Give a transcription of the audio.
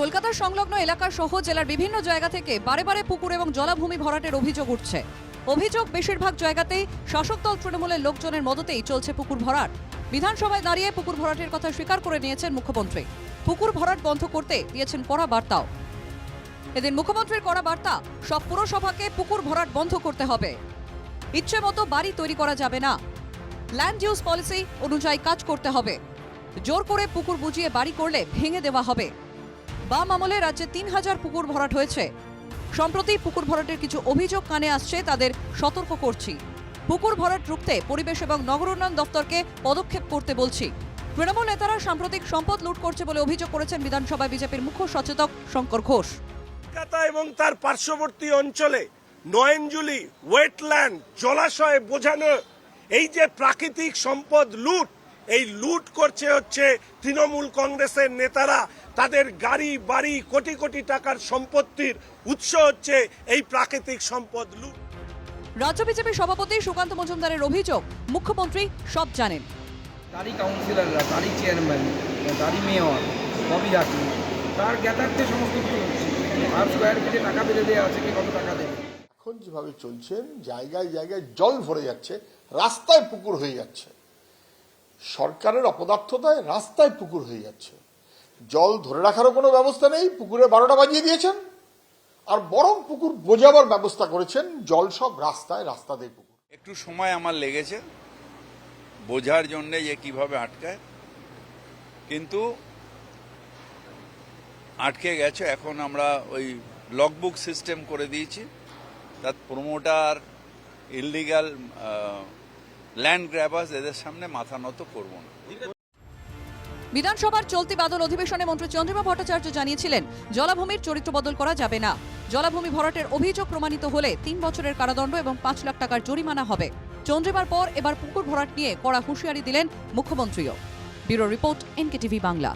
কলকাতার সংলগ্ন এলাকা সহ জেলার বিভিন্ন জায়গা থেকে বারে বারে পুকুর এবং জলাভূমি ভরাটের অভিযোগ উঠছে। অভিযোগ বেশিরভাগ জায়গাতেই শাসক দল তৃণমূলের লোকজনের মদতেই চলছে পুকুর ভরাট। বিধানসভায় দাঁড়িয়ে পুকুর ভরাটের কথা স্বীকার করে নিয়েছেন মুখ্যমন্ত্রী। পুকুর ভরাট বন্ধ করতে দিয়েছেন কড়া বার্তাও। এদিন মুখ্যমন্ত্রীর কড়া বার্তা, সব পুরসভাকে পুকুর ভরাট বন্ধ করতে হবে। ইচ্ছে মতো বাড়ি তৈরি করা যাবে না। ল্যান্ড ইউজ পলিসি অনুযায়ী কাজ করতে হবে। জোর করে পুকুর বুঝিয়ে বাড়ি করলে ভেঙে দেওয়া হবে। বাম আমলে রাজ্যে তিন হাজার পুকুর ভরাট হয়েছে। সম্প্রতি পুকুর ভরাটের কিছু অভিযোগ কানে আসছে, তাদের সতর্ক করছি। পুকুর ভরাট রুখতে পরিবেশ এবং নগর উন্নয়ন দপ্তরকে পদক্ষেপ করতে বলছি। তৃণমূল নেতারা সাম্প্রতিক সম্পদ লুট করছে বলে অভিযোগ করেছেন বিধানসভায় বিজেপির মুখ্য সচেতক শঙ্কর ঘোষ। কলকাতা এবং তার পার্শ্ববর্তী অঞ্চলে নয়নজুলি, ওয়েটল্যান্ড, জলাশয় বোঝানো, এই যে প্রাকৃতিক সম্পদ লুট, এই লুট করছে হচ্ছে তৃণমূল কংগ্রেসের নেতারা। তাদের গাড়ি বাড়ি কোটি কোটি টাকার সম্পত্তির উৎস হচ্ছে এই প্রাকৃতিক সম্পদ লুট। রাজ্য বিজেপির সভাপতি সুকান্ত মজুমদারের অভিযোগ মুখ্যমন্ত্রী সব জানেন। তারই কাউন্সিলররা তারই চেয়ারম্যান তারই মেয়র ববি হাকিম তার জ্ঞাতার্থে সমস্ত কিছু আর স্কোয়ার ফিটে টাকা বেঁধে দেওয়া আছে কে কত টাকা দেবে? এখন যেভাবে চলছেন জায়গায় জায়গায় জল ভরে যাচ্ছে রাস্তায় পুকুর হয়ে যাচ্ছে। সরকারের অপদার্থতায় রাস্তায় পুকুর হয়ে যাচ্ছে। জল ধরে রাখারও কোনো ব্যবস্থা নেই, পুকুরে বারোটা বাজিয়ে দিয়েছেন। আর বরং পুকুর বোঝাবার ব্যবস্থা করেছেন, জল সব রাস্তায় রাস্তা দিয়ে পুকুর। একটু সময় আমার লেগেছে, বোঝার জন্য যে কীভাবে আটকায়। কিন্তু আটকে গেছে, এখন আমরা ওই লগবুক সিস্টেম করে দিয়েছি। তার প্রমোটার ইললিগাল ল্যান্ড গ্র্যাবার্স এদের সামনে মাথা নত করব না। বিধানসভার চলতি বাদল অধিবেশনে মন্ত্রী চন্দ্রিমা ভট্টাচার্য জানিয়েছিলেন, জলাভূমির চরিত্র বদল করা যাবে না। জলাভূমি ভরাটের অভিযোগ প্রমাণিত হলে তিন বছরের কারাদণ্ড এবং পাঁচ লাখ টাকার জরিমানা হবে। চন্দ্রিমার পর এবার পুকুর ভরাট নিয়ে কড়া হুঁশিয়ারি দিলেন মুখ্যমন্ত্রীও। Bureau report, NKTV Bangla.